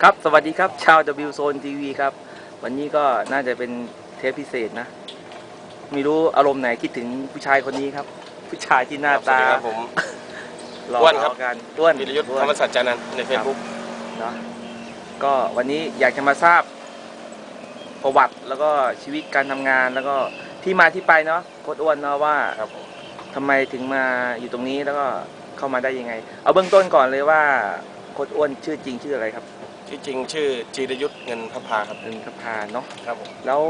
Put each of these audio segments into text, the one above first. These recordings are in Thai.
ครับสวัสดีครับ ชาว W Zone TV ครับ วันนี้ก็น่าจะเป็นเทปพิเศษนะ ไม่รู้อารมณ์ไหนคิดถึงผู้ชายคนนี้ครับ ผู้ชายที่หน้าตาสวัสดีครับผม หล่ออ้วนครับ กันอ้วนวิรยุทธ์อ้วธรนรมสัจจานันท์ในเฟซบุ๊กเนาะก็วันนี้อยากจะมาทราบ ประวัติแล้วก็ชีวิตการทำงานแล้วก็ที่มาที่ไปเนาะโคตรอ้วนเนาะว่าครับผมทำไมถึงมาอยู่ตรงนี้แล้วก็เข้ามาได้ยังไง เอาเบื้องต้นก่อนเลยว่าโคตรอ้วนชื่อจริงชื่ออะไรครับ ที่จริงชื่อจีรยุทธ์เงินพระพาครับเอินพาเนาะครับผมแล้ว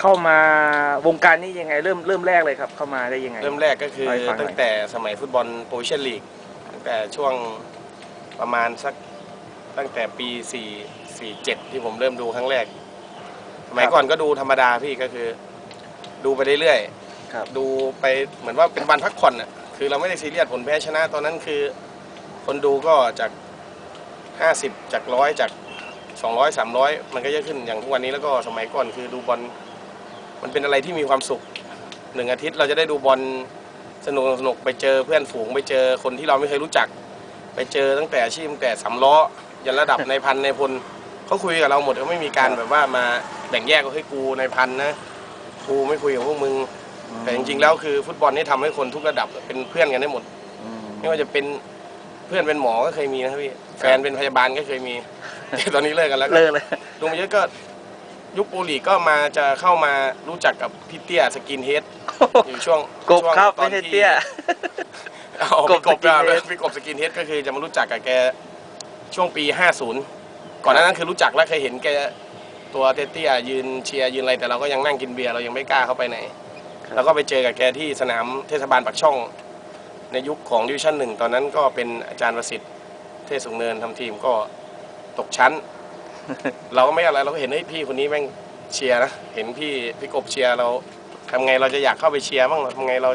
เข้ามาวงการนี้ยังไงเริ่มเริ่มแรกเลยครับ เข้ามาได้ยังไง เริ่มแรกก็คือเล่าให้ฟังหน่อยตั้งแต่สมัยฟุตบอลโปรวิเชียนลีกตั้งแต่ช่วงประมาณสักตั้งแต่ปี4 4 7ที่ผมเริ่มดูครั้งแรกสมัยก่อนก็ดูธรรมดาพี่ก็คือ ดูไปเรื่อยครับๆดูไปเหมือนว่าเป็นวันพักผ่อนอะคือเราไม่ได้ซีเรียสผลแพ้ชนะตอนนั้นคือ คนดูก็จาก 50 จากร้อยจาก 200 300 มันก็เยอะขึ้นอย่างทุกวันนี้แล้วก็สมัยก่อนคือดูบอลมันเป็นอะไรที่มีความสุขหนึ่งอาทิตย์เราจะได้ดูบอลสนุกสนุกไปเจอเพื่อนฝูงไปเจอคนที่เราไม่เคยรู้จัก ไปเจอตั้งแต่อาชีพตั้งแต่สำล้อยันระดับในพันในพลเขาคุยกับเราหมดเขาไม่มีการแบบว่ามาแบ่งแยกว่าให้ยกูในพันนะกูไม่คุยกับพวกมึง แต่จริงๆแล้วคือฟุตบอลนี่ทำให้คนทุกระดับเป็นเพื่อนกันได้หมดอืมไม่ว่าจะเป็น เพื่อนเป็นหมอก็เคยมีนะครับพี่แฟนเป็นพยาบาลก็เคยมีแต่ตอนนี้เลิกกันแล้วก็เลิกเลยดูมาเยอะก็ยุคโปรลีกก็มาจะเข้ามารู้จักกับพี่เตี้ยสกินเฮดอยู่ช่วงกบช่วงครับตอไม่นใช่ที่เตี้ยเอากพี่บกบ skinhead พี่กบสกินเฮดก็คือจะมารู้จักกับแกช่วงปี 50 ก่อนหน้านั้นคือรู้จักแล้วเคยเห็นแกตัวเตี้ยๆยืนเชียร์ยืนอะไรแต่เราก็ยังนั่งกินเบียร์เรายังไม่กล้าเข้าไปไหนครับแล้วก็ไปเจอกับแกที่สนามเทศบาลปากช่อง ในยุคของดิวิชั่นหนึ่งตอนนั้นก็เป็นอาจารย์ประสิทธิ์เทศสูงเนินทำทีมก็ตกชั้น เราก็ไม่อะไรเราก็เห็นเฮ้ยพี่คนนี้แม่งเชียร์นะเห็นพี่พี่กบเชียร์เราทำไงเราจะอยากเข้าไปเชียร์บ้างเราทำไงเรา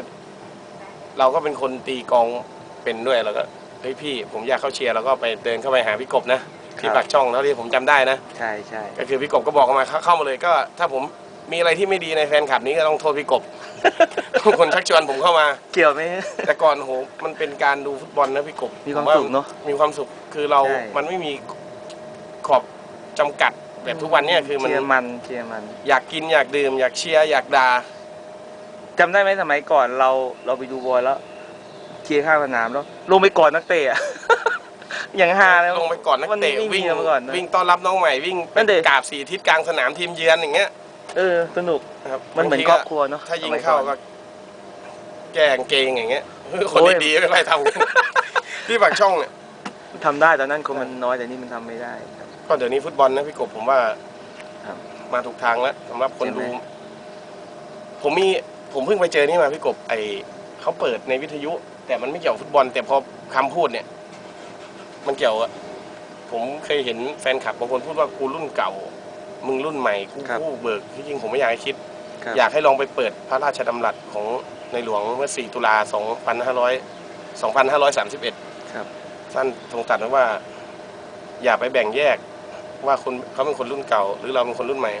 เราก็เป็นคนตีกลองเป็นด้วยเราก็เฮ้ยพี่ผมอยากเข้าเชียร์เราก็ไปเดินเข้าไปหาพี่กบนะที่ครับปากช่องแล้วที่ผมจำได้นะใช่ใช่ก็คือพี่กบก็บอกมาเข้าเข้ามาเลยก็ ถ้าผมมีอะไรที่ไม่ดีในแฟนคลับนี้ก็ต้องโทษพี่กบ คนชักชวนผมเข้ามา เกี่ยวไหม แต่ก่อนโหมันเป็นการดูฟุตบอลนะพี่กบมีความผสุขเนอะมีความสุขคือเราใช่ มันไม่มีขอบจำกัดแบบทุกวันเนี่ยคือมันเชียร์มันเชียร์มันอยากกินอยากดื่ม อยากเชียร์อยากด่าจำได้ไหมสมัยก่อนเราเราไปดูบอลแล้วเชียร์ข้างสนามแล้วลงไปก่อนนักเตะอะ อย่างฮาเลยลงไปก่อนนักเตะมันไม่มีวิ่งมาก่อนนะ วิ่งต้อนรับน้องใหม่วิ่งนั่นดิ กราบสี่ทิศกลางสนามทีมเยือนอย่างเงี้ย เออสนุกนะครับมันเหมือนบางทีครอบครัวเนาะถ้ายิงสมัเข้าอนก็แกล้งเกงอย่างเงี้ยคนโอ้ยดีๆไม่ไรทำที่ปากช่องเนี่ยทำได้ตอนนั้นคนมันน้อยแต่นี่มันทำไม่ได้ครับก็เดี๋ยวนี้ฟุตบอลนะพี่กบผมว่าครับมาถูกทางแล้วสำหรับคนใช่ไหมดูผมมีผมเพิ่งไปเจอนี่มาพี่กบไอเขาเปิดในวิทยุ แต่มันไม่เกี่ยวกับฟุตบอล แต่พอคำพูดเนี่ย มันเกี่ยวอะผมเคยเห็นแฟนคลับบางคนพูดว่ากูรุ่นเก่า มึงรุ่นใหม่กูครับผู้เบิกที่จริงผมไม่อยากให้คิด ครับอยากให้ลองไปเปิดพระราชดำรัสของในหลวงเมื่อ 4 ตุลา 2500 2531 ครับ ท่านทรงตรัสไว้ว่า อย่าไปแบ่งแยกว่าคนเขาเป็นคนรุ่นเก่า หรือเราเป็นคนรุ่นใหม่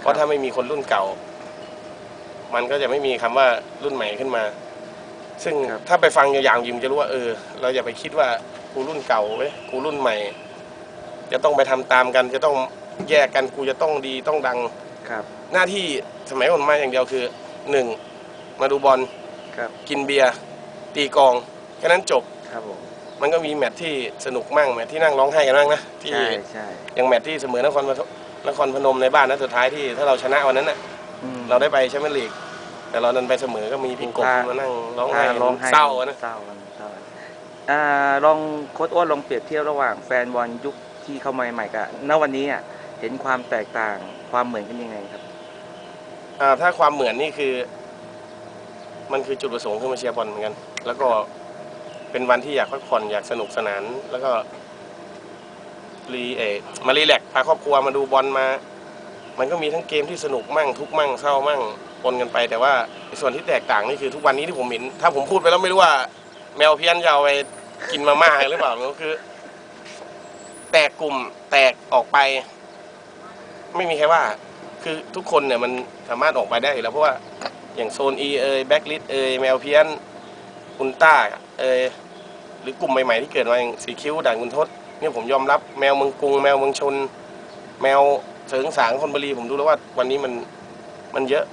เพราะถ้าไม่มีคนรุ่นเก่า มันก็จะไม่มีคำว่ารุ่นใหม่ขึ้นมา ซึ่งครับ ถ้าไปฟังอย่างๆยิมจะรู้ว่าเออ เราอย่าไปคิดว่ากูรุ่นเก่าเว้ยกูรุ่นใหม่ จะต้องไปทำตามกันจะต้อง แยกกันกูจะต้องดีต้องดัง ครับ หน้าที่สมัยผมมาอย่างเดียวคือหนึ่งมาดูบอลครับ กินเบียร์ตีกลองแค่นั้นจบ ครับผม มันก็มีแมตช์ที่สนุกมั่งแมตช์ที่นั่งร้องไห้กันบ้างนะที่ใช่ใช่อย่างแมตช์ที่เสมอนครปฐมนครพนมในบ้านนะสุดท้ายที่ถ้าเราชนะวันนั้นน่ะอืม เราได้ไปแชมเปี้ยนลีกแต่เราดันไปเสมอก็มีพี่กบพามานั่งร้องไห้ร้องไห้เศร้าอะนะ เศร้ากันเศร้ากันอ่าลองโค้ดอ้วนลองเปรียบเทียบระหว่างแฟนบอลยุคที่เข้ามาใหม่กับณวันนี้อะ เห็นความแตกต่างความเหมือนกันยังไงครับ อ่าถ้าความเหมือนนี่คือ มันคือจุดประสงค์คือมาเชียร์บอลเหมือนกัน แล้วก็เป็นวันที่อยากพักผ่อนอยากสนุกสนาน แล้วก็รีเออมารีแลกซ์พาครอบครัวมาดูบอลมา มันก็มีทั้งเกมที่สนุกมั่ง ทุกข์มั่งเศร้ามั่งปนกันไป แต่ว่าส่วนที่แตกต่างนี่คือทุกวันนี้ที่ผมเห็น ถ้าผมพูดไปแล้วไม่รู้ว่า แมวเพี้ยนจะเอาไปกินมาม่าหรือเปล่าก็คือ แตกกลุ่มแตกออกไป ไม่มีใครว่า คือทุกคนเนี่ยมันสามารถออกไปได้อยู่แล้วเพราะว่าอย่างโซน E เอยแบ็กลิสเอยแมวเพี้ยนอุลต้าเอยหรือกลุ่มใหม่ๆที่เกิดมาอย่างสีคิ้วด่านคุณทศเนี่ยผมยอมรับแมวเมืองกรุงแมวเมืองชน แมวเสริงสางคนบุรีผมดูแล้วว่าวันนี้มันมันเยอะ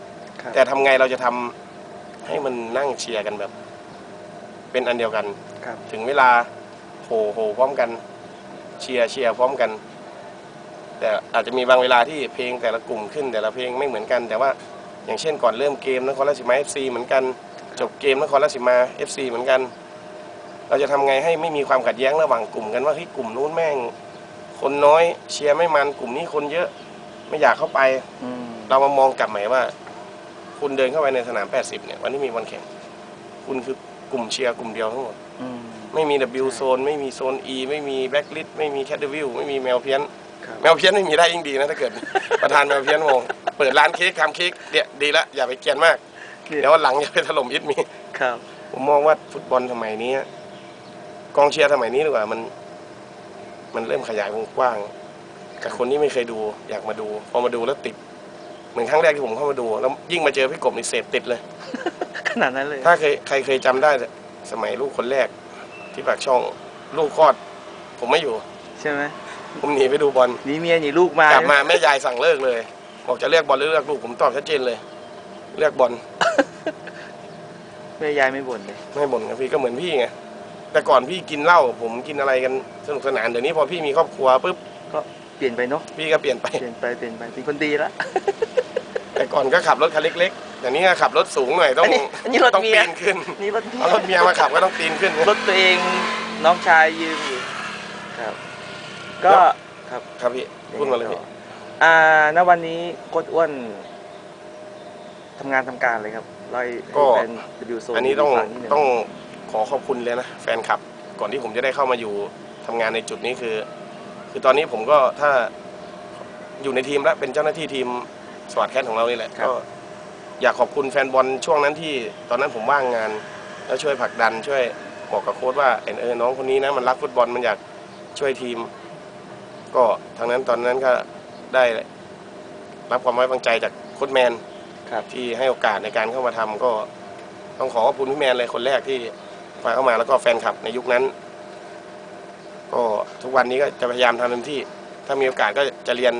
ครับแต่ทำไงเราจะทำให้มันนั่งเชียร์กันแบบ เป็นอันเดียวกัน ครับ ถึงเวลาโหโหพร้อมกัน เชียร์เชียร์พร้อมกัน แต่อาจจะมีบางเวลาที่เพลงแต่ละกลุ่มขึ้น แต่ละเพลงไม่เหมือนกัน แต่ว่าอย่างเช่นก่อนเริ่มเกมนครราชสีมา FC เหมือนกัน จบเกมนครราชสีมา FC เหมือนกัน เราจะทำไงให้ไม่มีความขัดแย้งระหว่างกลุ่มกันว่าเฮ้ยกลุ่มนู้นแม่ง คนน้อยเชียร์ไม่มันกลุ่มนี้คนเยอะไม่อยากเข้าไปอืมเรามามองกลับใหม่ว่า คุณเดินเข้าไปในสนาม 80 เนี่ย วันที่มีวันแข่ง คุณคือกลุ่มเชียร์กลุ่มเดียวทั้งหมดอืมไม่มี W โซนไม่มีโซน E ไม่มีแบ็กลิสไม่มีแคทเดวิลไม่มีแมวเพี้ยนครับ แมวเพี้ยนไม่มีได้ยิ่งดีนะถ้าเกิด ประธานแมวเพี้ยนมองเปิดร้านเค้กทำเค้กเดี๋ยวดีละอย่าไปเกรียนมากเดี๋ยววันหลังอย่าไปถล่มอิดมีครับ ผมมองว่าฟุตบอลสมัยนี้กองเชียร์สมัยนี้ดีกว่ามัน มันเริ่มขยายวงกว้างแต่คนที่ไม่เคยดูอยากมาดู พอมาดูแล้วติด เหมือนครั้งแรกที่ผมเข้ามาดู แล้วยิ่งมาเจอพี่กบนี่เสพติดเลย ขนาดนั้นเลย ถ้าเคยใครเคยจำได้สมัยลูกคนแรก ที่ปากช่องลูกคลอด ผมไม่อยู่ ใช่ไหม ผมหนีไปดูบอลหนี่เมียหนีลูกมากลับมาแม่ยายสั่งเลิกเลย บอกจะเลือกบอลหรือเลือกลูกผมตอบชัดเจนเลย เลือกบอลแม่ยายไม่บ่นเลยไม่บ่นครับพี่ก็เหมือนพี่ไงแต่ก่อนพี่กินเหล้าผมกินอะไรกันสนุกสนานเดี๋ยวนี้พอพี่มีครอบครัวปุ๊บก็เปลี่ยนไปเนาะพี่ก็เปลี่ยนไปเปลี่ยนไปเปลี่ยนไปเป็นคนดีละแต่ก่อนก็ขับรถคันเล็กๆแต่นี้ก็ขับรถสูงหน่อยต้ออังนนี้อันนี้รถต้องเมียปีนขึ้นนี่รถเมียเอารถเมียมาขับก็ต้องปีนขึ้นรถตัวเองน้องชายยืมอยู่ครับ ก็แล้วครับครับพี่พูดมาเลยพี่อ่าณวันนี้โคดอ้วนทำงานทำการเลยครับไล่ให้แฟนดูโซนอันนี้ต้องฟันิดหนึ่ต้องขอขอบคุณเลยนะแฟนคลับ ก่อนที่ผมจะได้เข้ามาอยู่ทำงานในจุดนี้คือ คือตอนนี้ผมก็ถ้าอยู่ในทีมแล้วเป็นเจ้าหน้าที่ทีมสวัสดแคทของเรานี่แหละก็อยากขอบคุณแฟนบอลช่วงนั้นที่ ตอนนั้นผมว่างงาน แล้วช่วยผลักดันช่วยบอกกับโค้ชว่าเออเออน้องคนนี้นะมันรักฟุตบอลมันอยากช่วยทีม ก็ทางนั้นตอนนั้นก็ได้รับความไว้วางใจจากโค้ชแมนครับที่ให้โอกาสในการเข้ามาทำก็ต้องขอขอบคุณพี่แมนเลยคนแรกที่พาเข้ามาแล้วก็แฟนคลับในยุคนั้น ก็ทุกวันนี้ก็จะพยายามทำเต็มที่ ถ้ามีโอกาสก็จะเรียน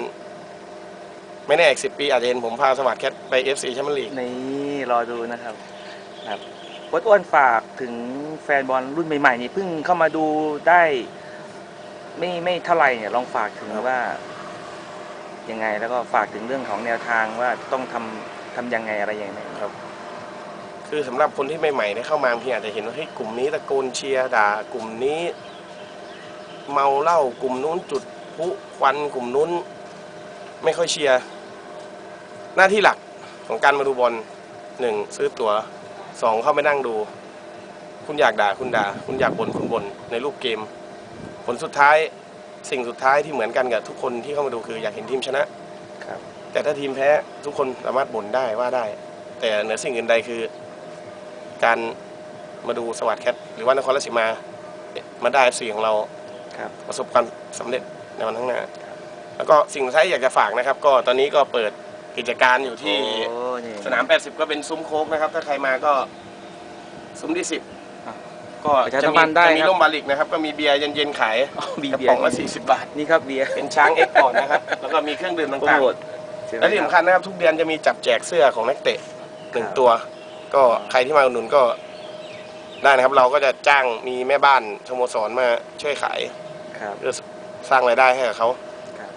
ไม่แน่อีกสิปี อาจจะเห็นผมพาสวัสดิ์แคทไปเอฟซีแชมเปี้ยนลีกนี่รอดูนะครับครับโคดอ้วนฝากถึงแฟนบอลรุ่นใหม่ๆนี่เพิ่งเข้ามาดูได้ ไม่ไม่เท่าไหร่เนี่ยลองฝากถึงว่ายังไง แล้วก็ฝากถึงเรื่องของแนวทางว่าต้องทำทำยังไงอะไรอย่างไรครับ คือสำหรับคนที่ใหม่ๆได้เข้ามาบางทีอาจจะเห็นว่าเฮ้ยกลุ่มนี้ตะโกนเชียร์ด่ากลุ่มนี้ เมาเหล้ากลุ่มนู้นจุดพุควันกลุ่มนู้น ไม่ค่อยเชียร์หน้าที่หลักของการมาดูบอลหนึ่งซื้อตั๋วสองเข้าไปนั่งดู คุณอยากด่าคุณด่า คุณอยากบ่นคุณบ่นในรูปเกม ผลสุดท้ายสิ่งสุดท้ายที่เหมือนกันกับทุกคนที่เข้ามาดูคืออยากเห็นทีมชนะ ครับ แต่ถ้าทีมแพ้ทุกคนสามารถบ่นได้ว่าได้ แต่เหนือสิ่งอื่นใดคือ การมาดูสวัสดแคทหรือว่านครราชสีมา มาได้สีของเราครับประสบความสำเร็จในวันข้างหน้า แล้วก็สิ่งสุดท้ายอยากจะฝากนะครับ ก็ตอนนี้ก็เปิดกิจการอยู่ที่โอ้นี่สนาม 80 ก็เป็นซุ้มโค้กนะครับ ถ้าใครมาก็ซุ้มที่อะ10 ก็ประชาจะสัมมีพันธ์ได้จะมีครับ ร่มบาลิกนะครับ ก็มีเบียร์เย็นๆขายอ๋อมีกระเบียป๋องร์ละ40 บาท นี่ครับเบียร์เป็นช้างเอ็กก่อนนะครับ แล้วก็มีเครื่องดื่มโปรต่างโมๆทใช่ไหมและที่สำคัญนะครับ ทุกเดือนจะมีจับแจกเสื้อของนักเตะหนึ่งครับตัว ก็ใครที่มาอุดหนุนก็ได้นะครับ เราก็จะจ้างมีแม่บ้านสโมสรมาช่วยขายครับ เพื่อสร้างรายได้ให้กับเขาครับ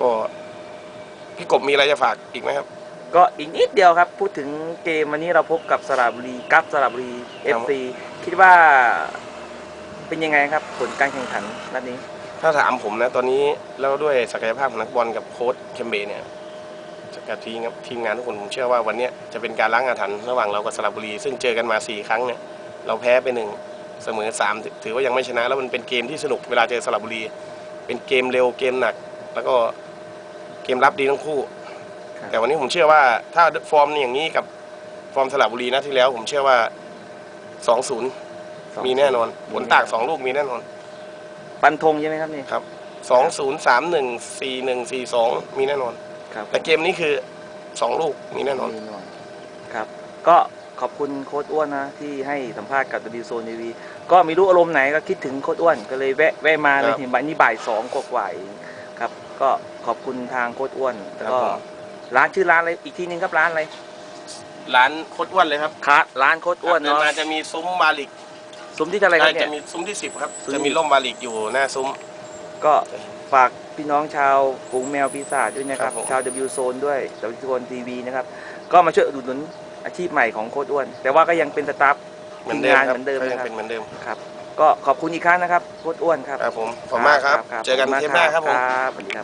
ก็พี่กบมีอะไรจะฝากอีกไหมครับ ก็อีกนิดเดียวครับ พูดถึงเกมวันนี้เราพบกับสระบุรีกัปสระบุรีเอครัฟบซี คิดว่าเป็นยังไงครับผลการแข่งขันนัดนี้ ถ้าถามผมนะตอนนี้แล้วด้วยศักยภาพของนักบอลกับโค้ชเคมเบเนี่ยกับทีมครับทีมงานทุกคนผมเชื่อว่าวันเนี้ยจะเป็นการล้างอาถรรพ์ระหว่างเรากับสระบุรี ซึ่งเจอกันมาสี่ครั้งเนี่ยเราแพ้ไปหนึ่งเสมอสามถือถือว่ายังไม่ชนะ แล้วมันเป็นเกมที่สนุกเวลาเจอสระบุรี เป็นเกมเร็วเกมหนัก แล้วก็เกมรับดีทั้งคู่ครับแต่วันนี้ผมเชื่อว่าถ้าฟอร์มอย่างนี้กับฟอร์มสระบุรีนะที่แล้ว ผมเชื่อว่า สองศูนย์มีแน่นอนผลต่างสองลูกมีแน่นอนปันธงใช่ไหมครับนี่ครับสองศูนย์สามหนึ่งสี่หนึ่งสี่สองมีแน่นอน ครับแต่เกมนี้คือสองลูกมีแน่นอน มีแน่นอนครับ ก็ขอบคุณโค้ชอ้วนนะ ที่ให้สัมภาษณ์กับ W Zone TV ก็ไม่รู้อารมณ์ไหนก็คิดถึงโค้ดอ้วน ก็เลยแวะแวะมาเลยครับ เห็นบ่ายนี่บ่ายสองกว่าๆเองครับ ก็ขอบคุณทางโค้ดอ้วนแล้วครับก็ผมร้านชื่อร้านอะไรอีกทีนึงครับร้านอะไร ร้านโคตรอ้วนเลยครับครับร้านโค้ดอ้วนเดินเนาะมาจะมีซุ้มบาลิกซุ้มที่เท่าไหรครับเนี่จะย มีซุ้มที่สิบครับ ซุ้ม จะมีร่มบาลิกอยู่หน้าซุ้ม ก็ฝากพี่น้องชาวฝูงแมวปีศาจด้วยนะครับ ครับผม ชาว W Zone ด้วย W Zone TV นะครับ ก็มาช่วยอุดหนุนอาชีพใหม่ของโค้ดอ้วน แต่ว่าก็ยังเป็นสตาฟเหมือนเดิมทีมงานครับเหมือนเดิมก็ยังนะครับเป็นเหมือนเดิมครับ ก็ขอบคุณอีกครั้งนะครับโค้ดอ้วนครับครับผมขอบคุณมากครับ เจอกันขบเทณปหน้าครับผม ครับสวัสดีครับ